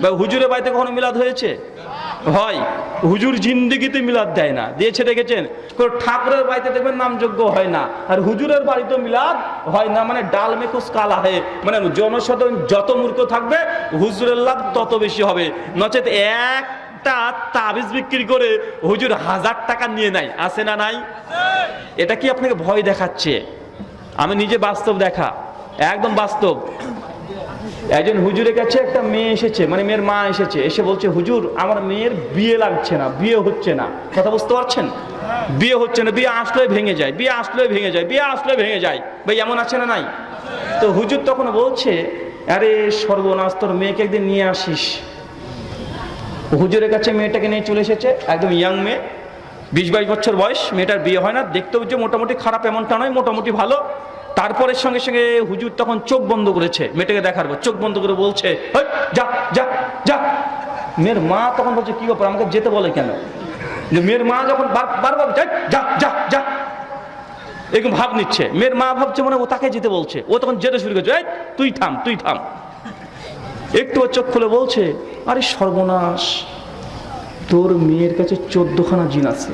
বা হুজুরের বাড়িতে কখনো মিলাদ হয়েছে? হয়। হুজুর জিন্দিগিতে মিলাদ দেয় না। দিয়েছে দেখেছেন কোনো ঠাকুরের বাড়িতে দেখবেন নামযোগ্য হয় না। আর হুজুরের বাড়িতে মিলাদ হয় না মানে ডাল মেকুস কালা হয় মানে জনসাধারণ যত মূর্খ থাকবে, হুজুরের লাভ তত বেশি হবে। নচেত একটা তাবিজ বিক্রি করে হুজুর হাজার টাকা নিয়ে নেয়। আছে না নাই? এটা কি আপনাকে ভয় দেখাচ্ছে? আমি নিজে বাস্তব দেখা। একদম বাস্তব। একজন হুজুরের কাছে একটা মেয়ে এসেছে মানে মেয়ের মা এসেছে, এসে বলছে, হুজুর, আমার মেয়ের বিয়ে লাগছে না, বিয়ে হচ্ছে না। কথা বুঝতে পারছেন? বিয়ে হচ্ছে না, বিয়ে আসলে ভেঙে যায়, বিয়ে আসলে ভেঙে যায়, বিয়ে আসলে ভেঙে যায়। ভাই, এমন আছে না নাই? তো হুজুর তখন বলছে, আরে সর্বনাশ, তোর মেয়েকে একদিন নিয়ে আসিস। হুজুরের কাছে মেয়েটাকে নিয়ে চলে এসেছে, একদম ইয়াং মেয়ে, বিশ বাইশ বছর বয়স, মেয়েটার বিয়ে হয় না, দেখতেও যে মোটামুটি খারাপ, এমনটা নয়, মোটামুটি ভালো। তারপরের সঙ্গে সঙ্গে হুজুর তখন চোখ বন্ধ করেছে মেয়েটাকে দেখার পর চোখ বন্ধ করে বলছে "হেই, যা যা যা। মেয়ের মা তখন বলছে কি ব্যাপার আমাকে যেতে বলে কেন? যে মেয়ের মা যখন বার- বারবার "যাই, যা যা যা। এরকম ভাব নিচ্ছে। মেয়ের মা ভাবছে মানে ও তাকে যেতে বলছে। ও তখন যেতে শুরু করছে "এই, তুই থাম তুই থাম। একটু চোখ খুলে বলছে আরে সর্বনাশ তোর মেয়ের কাছে চোদ্দখানা জিন আছে।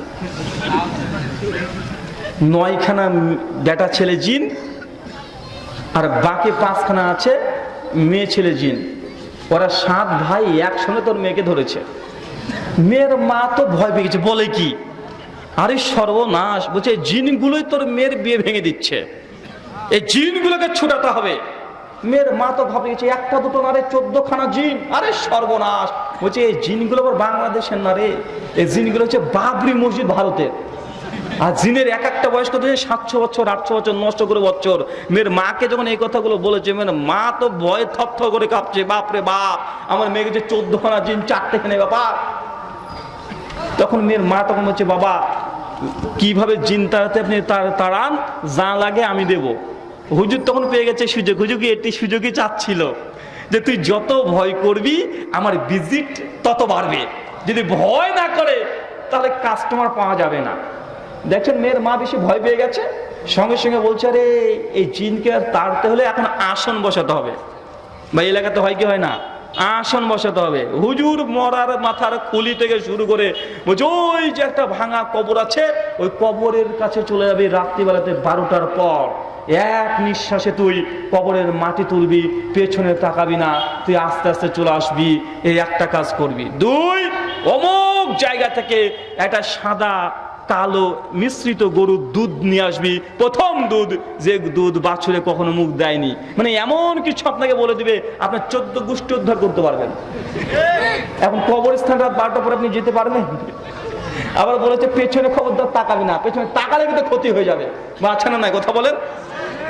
নয়খানা বেটা ছেলে জিন, আর বাকি পাঁচখানা আছে মেয়ে ছেলে জিন। ওরা সাত ভাই একসঙ্গে তোর মেয়েকে ধরেছে। মেয়ের মা তো ভয় পেয়ে গেছে, বলে কি? আরে সর্বনাশ, বলছে জিনগুলোই তোর মেয়ের বিয়ে ভেঙে দিচ্ছে। এই জিনগুলোকে ছুটাতে হবে। মেয়ের মা তো ভাবে গেছে, একটা দুটো না রে, চোদ্দখানা জিন। আরে সর্বনাশ, বলছে, এই জিনগুলো আবার বাংলাদেশের না রে? এই জিনগুলো হচ্ছে বাবরি মসজিদ ভারতের। আর জিনের এক একটা বয়স কত সাতশো বছর, আটশো বছর নষ্ট করে বছর। মেয়ের মাকে যখন এই কথাগুলো বলেছে, মেয়ের মা তো ভয়ে থপ করে কাঁপছে বাপরে বাপ, আমার মেয়েকে যে চোদ্দখানা জিন, চারটে খানে ব্যাপার তখন মেয়ের মা তখন বলছে, বাবা, কীভাবে জিন তাড়াতে আপনি তাড়ান? যা লাগে আমি দেব। হুজুর তখন পেয়ে গেছে সুযোগ, হুজুর কি এটি সুযোগই চাচ্ছিল? যে তুই যত ভয় করবি, আমার ভিজিট তত বাড়বে। যদি ভয় না করে, তাহলে কাস্টমার পাওয়া যাবে না। দেখছেন মেয়ের মা বেশি ভয় পেয়ে গেছে? সঙ্গে সঙ্গে বলছে, আরে, এই জিনকে আর তাড়তে হলে এখন আসন বসাতে হবে। বা এলাকাতে হয় কি, হয় না? আসন বসাতে হবে। হুজুর মরার মাথার খুলি থেকে শুরু করে ওই যে একটা ভাঙা কবর আছে, ওই কবরের কাছে চলে যাবে রাত্রিবেলাতে বারোটার পর। এক নিঃশ্বাসে তুই কবরের মাটি তুলবি, পেছনে তাকাবি না, তুই আস্তে আস্তে চলে আসবি, এই একটা কাজ করবি। দুই, অমুক জায়গা থেকে একটা সাদা কালো মিশ্রিত গরুর দুধ নিয়ে আসবি। প্রথম দুধ, যে দুধ বাছুরে কখনো মুখ দেয়নি। মানে এমন কিছু আপনাকে বলে দিবে, আপনার চোদ্দ গোষ্ঠী উদ্ধার করতে পারবেন। এখন কবরস্থান রাত বারোটার পর আপনি যেতে পারবেন? আবার বলেছে, পেছনে খবরদার তাকাবি না। পেছনে তাকালে কিন্তু ক্ষতি হয়ে যাবে। বা আছে না নাই কথা বলেন।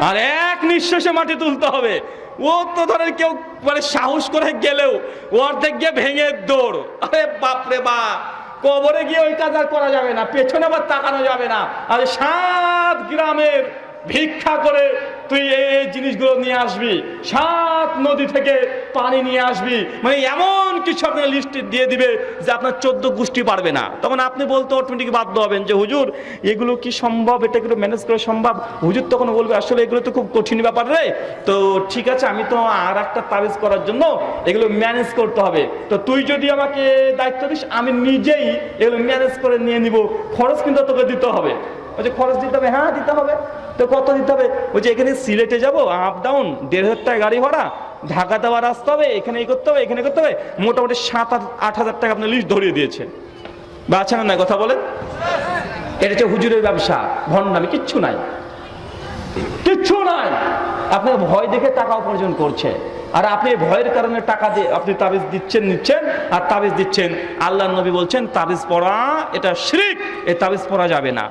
আর এক নিঃশ্বাসে মাটি তুলতে হবে। ও তো ধরেন কেউ মানে সাহস করে গেলেও, অর্ধেক গিয়ে ভেঙে দৌড়। আরে বাপরে বাপ! কবরে গিয়ে ওই কাজ আর করা যাবে না, পেছনে আবার তাকানো যাবে না। আর সাত গ্রামের ভিক্ষা করে তুই এই জিনিসগুলো নিয়ে আসবি। সাত নদী থেকে পানি নিয়ে আসবি। মানে এমন কিছু আপনার লিস্টে দিয়ে দিবে যে আপনার চোদ্দ গোষ্ঠী পারবে না। তখন আপনি বলতে অটোমেটিক বাধ্য হবেন যে, হুজুর, এগুলো কি সম্ভব? এটা এগুলো ম্যানেজ করা সম্ভব? হুজুর তখন বলবে, আসলে এগুলো তো খুব কঠিন ব্যাপার রে। তো ঠিক আছে, আমি তো আর একটা তাবিজ করার জন্য এগুলো ম্যানেজ করতে হবে। তো তুই যদি আমাকে দায়িত্ব দিস, আমি নিজেই এগুলো ম্যানেজ করে নিয়ে নিব। খরচ কিন্তু তোকে দিতে হবে। বলছে খরচ দিতে হবে হ্যাঁ দিতে হবে। তো কত দিতে হবে? বলছে এখানে সিলেটে যাব আপ ডাউন দেড় হাজার টাকা গাড়ি ভাড়া, ঢাকা আবার আসতে হবে এখানে এই করতে হবে, এখানে করতে হবে। মোটামুটি সাত আট হাজার টাকা আপনার লিস্ট ধরিয়ে দিয়েছে। বা আছে না কথা বলেন? এটা হচ্ছে হুজুরের ব্যবসা, ভণ্ডামি, কিচ্ছু নাই। কিচ্ছু নাই। আপনার ভয় দেখে টাকা উপার্জন করছে। আর আপনি ভয়ের কারণে টাকা দিয়ে আপনি তাবিজ দিচ্ছেন, নিচ্ছেন, আর তাবিজ দিচ্ছেন। আল্লাহ নবী বলছেন, তাবিজ পড়া, এটা শিরিক, এ তাবিজ পড়া যাবে না।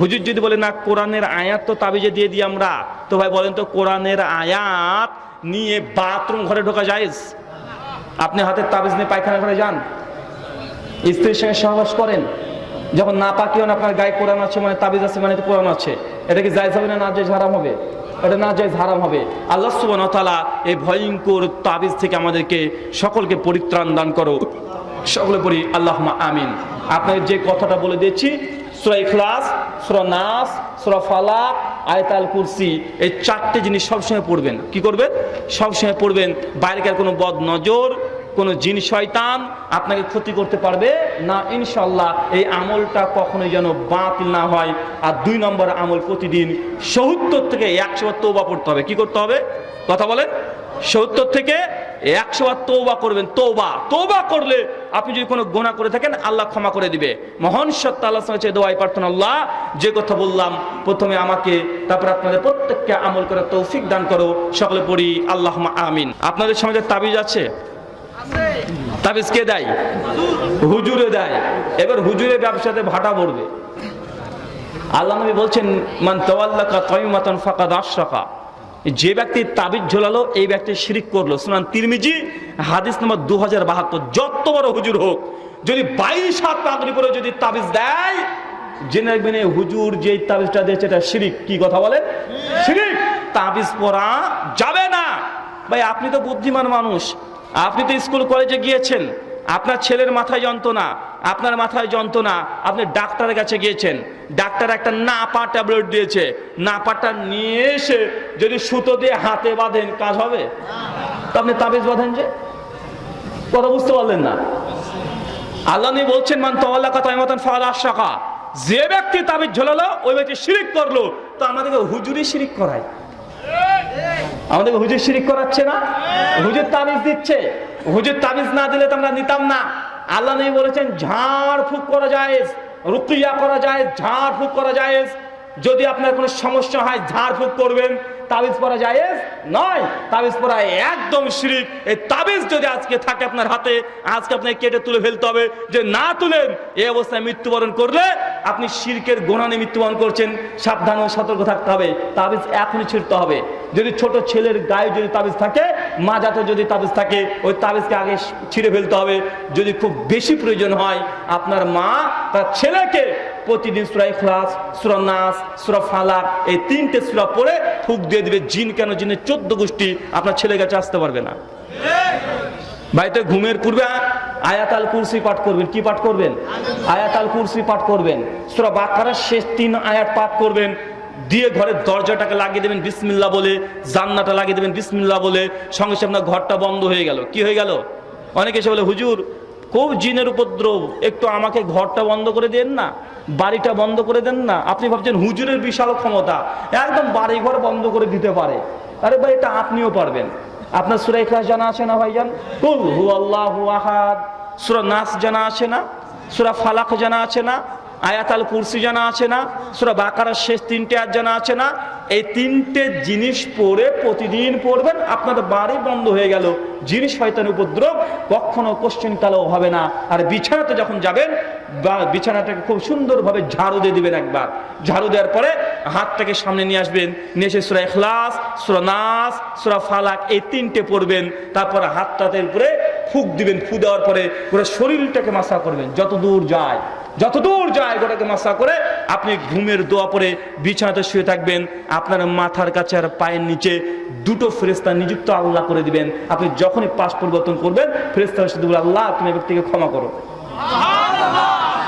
হুজুর যদি বলে, না, কোরআনের আয়াত তো তাবিজে দিয়ে দিই আমরা। তো ভাই বলেন তো, কোরআনের আয়াত নিয়ে বাথরুম ঘরে ঢোকা যায় আপনি হাতের তাবিজ নিয়ে পায়খানা ঘরে যান। স্ত্রীর সঙ্গে সহবাস করেন। যখন না পাকি হন, আপনার গায়ে কোরআন আছে মানে তাবিজ আছে মানে কোরআন আছে। এটা কি জায়জ হবে না না জায়জ হারাম হবে? এটা না জায়জ হারাম হবে। আল্লাহ সুবহানাহু ওয়া তাআলা এই ভয়ঙ্কর তাবিজ থেকে আমাদেরকে সকলকে পরিত্রাণ দান করো সকলে পড়ি, আল্লাহুম্মা আমিন। আপনাকে যে কথাটা বলে দিয়েছি সূরা ইখলাস, সূরা নাস, সূরা ফালাক, আয়াতাল কুরসি, এই চারটে জিনিস সবসময় পড়বেন। কি করবেন? সবসময় পড়বেন, বাইরেকার কোনো বদ নজর কোনো জিন শয়তান আপনাকে ক্ষতি করতে পারবে না ইনশাল্লাহ এই আমলটা কখনোই যেন বাতিল না হয়। আর দুই নম্বর আমল প্রতিদিন সত্তর থেকে একশো তোবা পড়তে হবে। কি করতে হবে? কথা বলেন। সত্তর থেকে একশো বার তৌবা করবেন তৌবা তৌবা করলে আপনি যদি কোনো গোনা করে থাকেন, আল্লাহ ক্ষমা করে দিবে। মহান সত্য আল্লাহ চেয়ে দোয়াই প্রার্থনা, আল্লাহ যে কথা বললাম, প্রথমে আমাকে, তারপর আপনাদের প্রত্যেককে আমল করে তৌফিক দান করো। সকলে পড়ি আল্লাহ আমিন। আপনাদের সমাজে তাবিজ আছে? তাবিজ কে দেয়? হুজুরে দেয়। এবার হুজুরে ব্যবসাতে ভাটা পড়বে। আল্লাহ নবী বলছেন, মান তাওয়াল্লাকা তাইমাতান ফাকাদ আশরাকা। যে ব্যক্তি তাবিজ ঝোলালো, এই ব্যক্তি শিরিক করল। সুনান তিরমিজি, হাদিস নম্বর দু হাজার বাহাত্তর। যত বড় হুজুর হোক, যদি বাইশ হাত পাগড়ি করে যদি তাবিজ দেয়, জেনে রাখবেন এই হুজুর যে তাবিজটা দিয়েছে, এটা শিরিক। কি কথা বলেন শিরিক। তাবিজ পড়া যাবে না। ভাই, আপনি তো বুদ্ধিমান মানুষ। আপনি তো স্কুল কলেজে গিয়েছেন। আপনার ছেলের মাথায় যন্ত্রণা। আপনার মাথায় যন্ত্রণা, আপনি ডাক্তারের কাছে গিয়েছেন, ডাক্তার একটা না পা ট্যাবলেট দিয়েছে না পাটা নিয়ে এসে যদি সুতো দিয়ে হাতে বাঁধেন, কাজ হবে? তো আপনি তাবিজ বাঁধেন যে? কথা বুঝতে পারলেন না। আল্লাহ বলছেন, মান তাওয়াল্লা কথা মতন ফাল আশাকা যে ব্যক্তি তাবিজ ঝোলালো, ওই ব্যক্তি শিরিক করল। তো আমাদেরকে হুজুরি শিরিক করায়। আমাদেরকে হুজুর শিরিক করাচ্ছে না? হুজুর তাবিজ দিচ্ছে। হুজুর তাবিজ না দিলে তো আমরা নিতাম না। আল্লাহ নবী বলেছেন ঝাড় ফুক করা যায় রুকিয়া করা যায় ঝাড় ফুক করা যায় যদি আপনার কোনো সমস্যা হয় ঝাড় ফুক করবেন। তাবিজ পরা যায় নয়। তাবিজ পরা একদম শিরিক। এই তাবিজ যদি আজকে থাকে আপনার হাতে, আজকে আপনাকে কেটে তুলে ফেলতে হবে যে না তুলেন। এই অবস্থায় মৃত্যুবরণ করলে আপনি শিরকের গোনানে মৃত্যুবরণ করছেন। সাবধান ও সতর্ক থাকতে হবে। তাবিজ এখনই ছিঁড়তে হবে। যদি ছোট ছেলের গায়ে যদি তাবিজ থাকে মাজাতে যদি তাবিজ থাকে, ওই তাবিজকে আগে ছিঁড়ে ফেলতে হবে। যদি খুব বেশি প্রয়োজন হয়, আপনার মা তার ছেলেকে প্রতিদিন সুরা ইখলাস, সুরা নাস, সুরা ফালাক, এই তিনটে সুরা পড়ে ফুক দিয়ে দিবে। জিন কেন জিনের চোদ্দ গোষ্ঠী আপনার ছেলের কাছে আসতে পারবে না। বাড়িতে ঘুমের পূর্বে আয়াতাল কুরসি পাঠ করবেন। কি পাঠ করবেন? আয়াতাল কুরসি পাঠ করবেন। সুরা বাকারার শেষ তিন আয়াত পাঠ করবেন। দিয়ে ঘরের দরজাটাকে লাগিয়ে দেবেন বিসমিল্লা বলে জান্নাটা লাগিয়ে দেবেন বিসমিল্লা বলে, সঙ্গে সঙ্গে আপনার ঘরটা বন্ধ হয়ে গেল। কি হয়ে গেল? অনেকে এসে বলে, হুজুর, খুব জিনের উপদ্রব, একটু আমাকে ঘরটা বন্ধ করে দেন না, বাড়িটা বন্ধ করে দেন না, আপনি ভাবছেন হুজুরের বিশাল ক্ষমতা, একদম বাড়ি ঘর বন্ধ করে দিতে পারে। আরে ভাই, এটা আপনিও পারবেন। আপনার সুরা ইখলাস জানা আছে না, ভাইজান? কুল হু আল্লাহু সুরা নাস জানা আছে না? সুরা ফালাক জানা আছে না? আয়াতাল কুরসি জানা আছে না? সুরা বাকারার শেষ তিনটে আর জানা আছে না? এই তিনটে জিনিস পড়ে প্রতিদিন পড়বেন, আপনাদের বাড়ি বন্ধ হয়ে গেল। জিনিস শয়তানের উপদ্রব, কখনো কোশ্চেন কালেও হবে না। আর বিছানাতে যখন যাবেন, বা বিছানাটাকে খুব সুন্দরভাবে ঝাড়ু দিয়ে দিবেন একবার। ঝাড়ু দেওয়ার পরে হাতটাকে সামনে নিয়ে আসবেন এসে সুরা এখলাস সুরা নাস, সুরা ফালাক এই তিনটে পড়বেন। তারপরে হাতটাতে উপরে ফুক দিবেন, ফু দেওয়ার পরে পুরো শরীরটাকে মাসা করবেন যত দূর যায়। যত দূর যায় গোটাকে মাসা করে, আপনি ঘুমের দোয়া পরে বিছানাতে শুয়ে থাকবেন, আপনার মাথার কাছে আর পায়ের নিচে দুটো ফেরেস্তা নিযুক্ত আল্লাহ করে দিবেন। আপনি যখনই পাশ পরিবর্তন করবেন ফেরেস্তা শুধু আল্লাহ, তুমি ব্যক্তিকে ক্ষমা করো।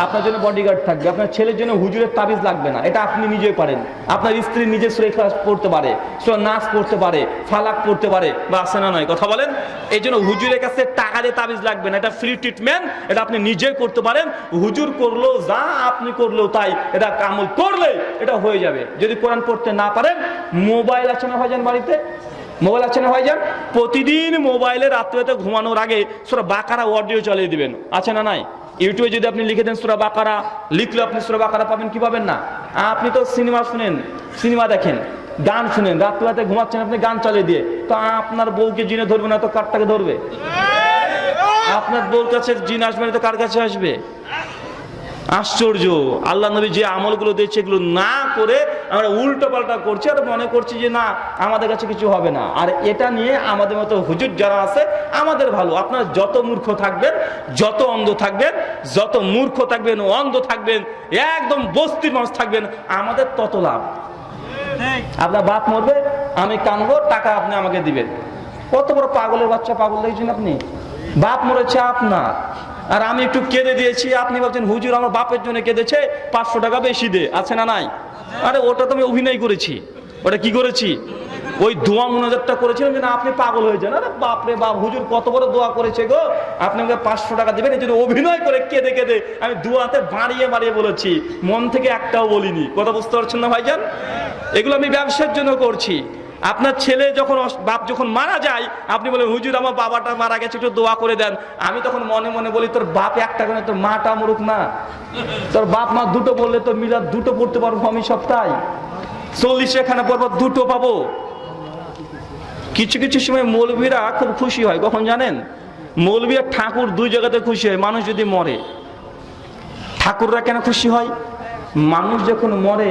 আপনার জন্য বডিগার্ড থাকবে, আপনার ছেলের জন্য হুজুরের তাবিজ লাগবে না, এটা আপনি নিজেই পারেন। আপনার স্ত্রী নিজে সুরেখা পড়তে পারে নাচ পড়তে পারে, ফালাক পড়তে পারে, বা আসে না নয়, কথা বলেন? এই জন্য হুজুরের কাছে টাকা দিয়ে তাবিজ লাগবে না, এটা ফ্রি ট্রিটমেন্ট এটা আপনি নিজেই করতে পারেন। হুজুর করলেও যা আপনি করলেও তাই, এটা কামল করলে এটা হয়ে যাবে। যদি কোরআন পড়তে না পারেন, মোবাইল আছে না ভাইজান বাড়িতে? মোবাইল আছে না ভাইজান? প্রতিদিন মোবাইলে রাত্রিতে ঘুমানোর আগে সুরা বাকারা অডিও চালিয়ে দিবেন, আছে না নাই? ইউটিউবে যদি আপনি লিখে দেন সুরা বাকারা লিখলে আপনি সুরা বাকারা পাবেন, কি পাবেন না? আপনি তো সিনেমা শুনেন, সিনেমা দেখেন, গান শুনেন রাত্রিতে ঘুমাচ্ছেন আপনি গান চালিয়ে দিয়ে, তো আপনার বউকে জিনে ধরবে না, তো কারটাকে ধরবে? আপনার বউর কাছে জিন আসবে না, তো কার কাছে আসবে? আশ্চর্য! আল্লাহ নবী যে আমলগুলো দিয়েছে, এগুলো না করে আমরা উল্টো পাল্টা করছি আর মনে করছি যে না, আমাদের কাছে কিছু হবে না। আর এটা নিয়ে আমাদের মতো হুজুর যারা আছে, আমাদের ভালো। আপনার যত মূর্খ থাকবেন, যত অন্ধ থাকবেন, যত মূর্খ থাকবেন অন্ধ থাকবেন, একদম বস্তির মানুষ থাকবেন, আমাদের তত লাভ। আপনার বাপ মরবে, আমি কানবো, টাকা আপনি আমাকে দিবেন। কত বড় পাগলের বাচ্চা, পাগল দেখছেন আপনি? বাপ মরেছে আপনার। আর আমি একটু কেঁদে দিয়েছি, আপনি ভাবছেন হুজুর, আমার বাপের জন্য কেঁদেছে, পাঁচশো টাকা বেশি দে। আছে না নাই? আরে ওটা তো আমি অভিনয় করেছি। ওটা কি করেছি? ওই দোয়া মোনাজাতটা করেছিলাম যে না, আপনি পাগল হয়ে যান। আরে বাপরে বাপ, হুজুর কত বড় দোয়া করেছে গো। আপনি আমাকে পাঁচশো টাকা দেবেন, এই জন্য অভিনয় করে কে কেঁদে দে আমি দোয়াতে বাড়িয়ে বাড়িয়ে বলেছি। মন থেকে একটাও বলিনি। কথা বুঝতে পারছেন না ভাইজান? এগুলো আমি ব্যবসার জন্য করছি। আপনার ছেলে যখন বাপ যখন মারা যায়, আপনি বলেন, হুজুর, আমার বাবাটা মারা গেছে, একটু দোয়া করে দেন। আমি তখন মনে মনে বলি, তোর বাপ একটা করে, তোর মাটা মরুক না। তোর বাপ মা দুটো বললে তো মিলাদ দুটো পড়তে পারব আমি সপ্তাহে চল্লিশ এখানে পর দুটো পাবো। কিছু কিছু সময় মৌলবীরা খুব খুশি হয়। কখন জানেন? মৌলবীরা ঠাকুর দুই জায়গাতে খুশি হয়। মানুষ যদি মরে, ঠাকুররা কেন খুশি হয়? মানুষ যখন মরে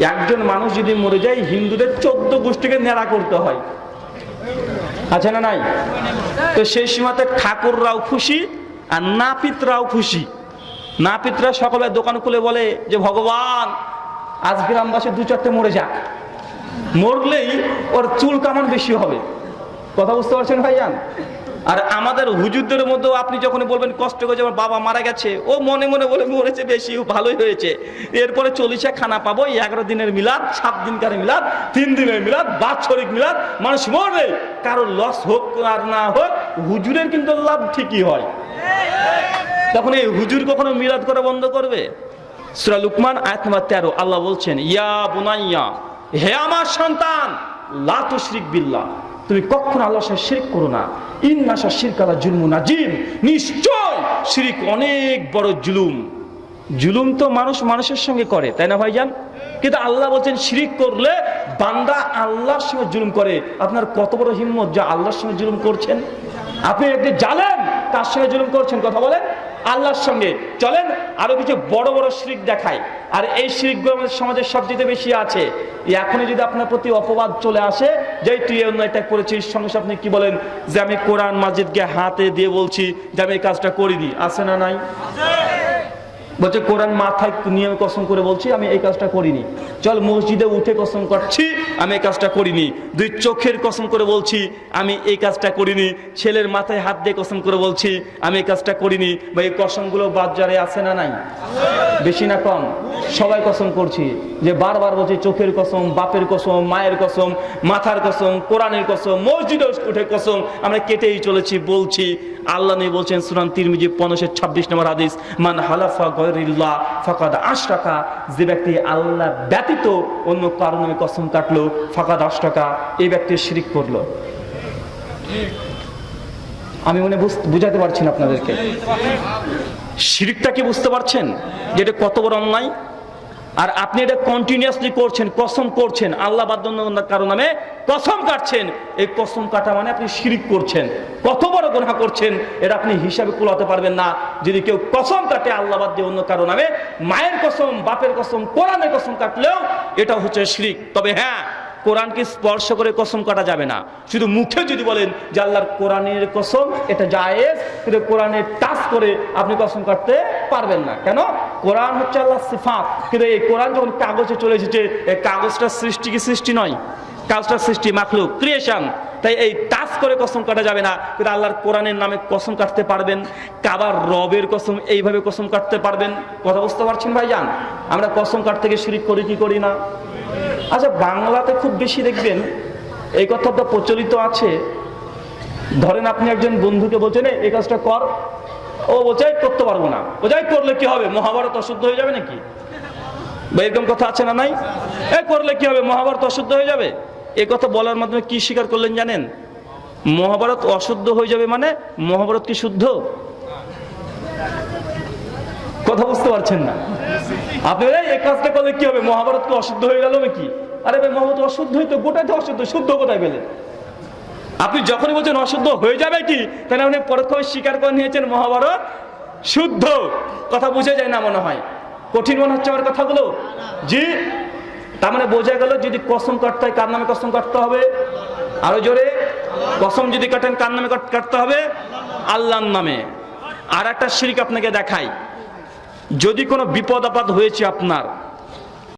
একজন মানুষ যদি মরে যায়, হিন্দুদের চোদ্দ গোষ্ঠীকে নেড়া করতে হয়। আছে না নাই? তো সেই সীমাতে ঠাকুররাও খুশি আর নাপিতরাও খুশি। নাপিতরা সকলে দোকান খুলে বলে যে, ভগবান, আজ গ্রামবাসী দু চারটে মরে যাক। মরলেই ওর চুল কামান বেশি হবে? কথা বুঝতে পারছেন ভাইজান? আর আমাদের হুজুরদের মধ্যেও আপনি যখন বলবেন কষ্ট করে আমার বাবা মারা গেছে, ও মনে মনে বলে, মরেছে বেশি ভালোই হয়েছে। এরপরে চল্লিশে খানা পাবো এগারো দিনের মিলাদ, সাত দিনকার মিলাদ, তিন দিনের মিলাদ, বাৎসরিক মিলাদ, মানুষ মরবে। কারোর লস হোক আর না হোক, হুজুরের কিন্তু লাভ ঠিকই হয়। তখন এই হুজুর কখনো মিলাদ করা বন্ধ করবে? সুরা লুকমান, আয়াত তেরো, আল্লাহ বলছেন, ইয়া বুনাইয়া, হে আমার সন্তান, লা তুশরিক বিল্লাহ। তুমি কখনো আল্লাহর সাথে শিরিক করো না। ইন্নাশা শিরকালা জুলমু নাজিম নিশ্চয় শিরিক অনেক বড় জুলুম। জুলুম তো মানুষ মানুষের সঙ্গে করে, তাই না ভাইজান? কিন্তু আল্লাহ বলছেন, শিরিক করলে বান্দা আল্লাহর সঙ্গে জুলুম করে। আপনার কত বড় হিম্মত যা আল্লাহর সঙ্গে জুলুম করছেন? আপনি একটি জালেন তার সঙ্গে জুলুম করছেন, কথা বলেন। আল্লাহর সঙ্গে। চলেন, আরও কিছু বড় বড় শিরিক দেখায় আর এই শিরিকগুলো আমাদের সমাজের সবচেয়ে বেশি আছে। এখনই যদি আপনার প্রতি অপবাদ চলে আসে, যে তুই অন্যায়টা করেছিস সঙ্গে আপনি কি বলেন? যে আমি কোরআন মাজিদকে হাতে দিয়ে বলছি যে আমি এই কাজটা করিনি। আছে না নাই? বলছে, কোরআন মাথায় নিয়ে কসম করে বলছি, আমি এই কাজটা করিনি। চল মসজিদে উঠে কসম করছি, আমি এই কাজটা করিনি। দুই চোখের কসম করে বলছি, আমি এই কাজটা করিনি। ছেলের মাথায় হাত দিয়ে কসম করে বলছি, আমি এই কাজটা করিনি। বা এই কসমগুলো বাজারে আছে না নাই? বেশি না কম? সবাই কসম করছি। যে বারবার বলছি, চোখের কসম, বাপের কসম, মায়ের কসম, মাথার কসম, কোরআনের কসম, মসজিদে উঠে কসম, আমরা কেটেই চলেছি, বলছি, আল্লাহ নেই বলছেন সুরান তিরমিজি পনেরোশো ছাব্বিশ নম্বর হাদিস, মান হালাফা গয়রিল্লাহ ফাকাদ আশ টাকা যে ব্যক্তি আল্লাহ ব্যতীত অন্য কারণে কসম কাটলো, ফাকাদ আশ টাকা এই ব্যক্তি শিরিক করল। আমি মনে বুঝ- বুঝাতে পারছি না আপনাদেরকে। শিরিকটা কি বুঝতে পারছেন? যে এটা কত বড় অন্যায়? আর আপনি এটা কন্টিনিউয়াসলি করছেন, কসম করছেন, আল্লাহ বাদ কারও নামে কসম কাটছেন। এই কসম কাটা মানে আপনি শিরিক করছেন, কত বড় গুনাহ করছেন, এটা আপনি হিসাবে কুলাতে পারবেন না। যদি কেউ কসম কাটে, আল্লাহ বাদ দিয়ে অন্য কারও নামে, মায়ের কসম, বাপের কসম, কোরআনের কসম কাটলেও এটা হচ্ছে শিরিক। তবে হ্যাঁ কোরআনকে স্পর্শ করে কসম কাটা যাবে না। শুধু মুখে যদি বলেন যে আল্লাহর কোরআনের কসম, এটা জায়েজ, কিন্তু কোরআনের টাচ করে আপনি কসম কাটতে পারবেন না। কেন? কোরআন হচ্ছে আল্লাহ সিফাত। কিন্তু এই কোরআন যখন কাগজে চলে এসেছে এই কাগজটা সৃষ্টি কি সৃষ্টি নয়? কাগজটা সৃষ্টি মাখলুক ক্রিয়েশন তাই এই টাচ করে কসম কাটা যাবে না। কিন্তু আল্লাহর কোরআনের নামে কসম কাটতে পারবেন। কাবার রবের কসম এইভাবে কসম কাটতে পারবেন। কথা বুঝতে পারছেন ভাইজান? আমরা কসম কাটতে গিয়ে শিরিক করি কি করি না? আচ্ছা বাংলাতে খুব বেশি দেখবেন এই কথাটা প্রচলিত আছে। ধরেন আপনি একজন বন্ধুকে বলছেন "এই, এই কাজটা কর। ও "এই, করতে পারব না। ওজাই করলে কি হবে? মহাভারত অশুদ্ধ হয়ে যাবে নাকি? এরকম কথা আছে না নাই? এ করলে কি হবে? মহাভারত অশুদ্ধ হয়ে যাবে? এই কথা বলার মাধ্যমে কি স্বীকার করলেন জানেন? মহাভারত অশুদ্ধ হয়ে যাবে মানে মহাভারত কি শুদ্ধ? কথা বুঝতে পারছেন না? আপনি এই কাজটা করলে কি হবে? মহাভারত কি অশুদ্ধ হয়ে গেল নাকি? আরে ভাই মহাভারত অশুদ্ধই তো অশুদ্ধ শুদ্ধ কোথায় পেলেন? আপনি যখনই বলছেন অশুদ্ধ হয়ে যাবে কি, তাহলে আপনি পরোক্ষভাবে স্বীকার করে নিয়েছেন মহাভারত শুদ্ধ। কথা বুঝে যায় না মনে হয়। কঠিন মনে হচ্ছে আমার কথাগুলো? জি? তার মানে বোঝা গেল যদি কসম কাটতে হয়, কার নামে কসম কাটতে হবে? আরও জোরে। কসম যদি কাটেন, কার নামে কাট- কাটতে হবে? আল্লাহর নামে। আর একটা শিরিক আপনাকে দেখাই। যদি কোনো বিপদ আপদ হয়েছে আপনার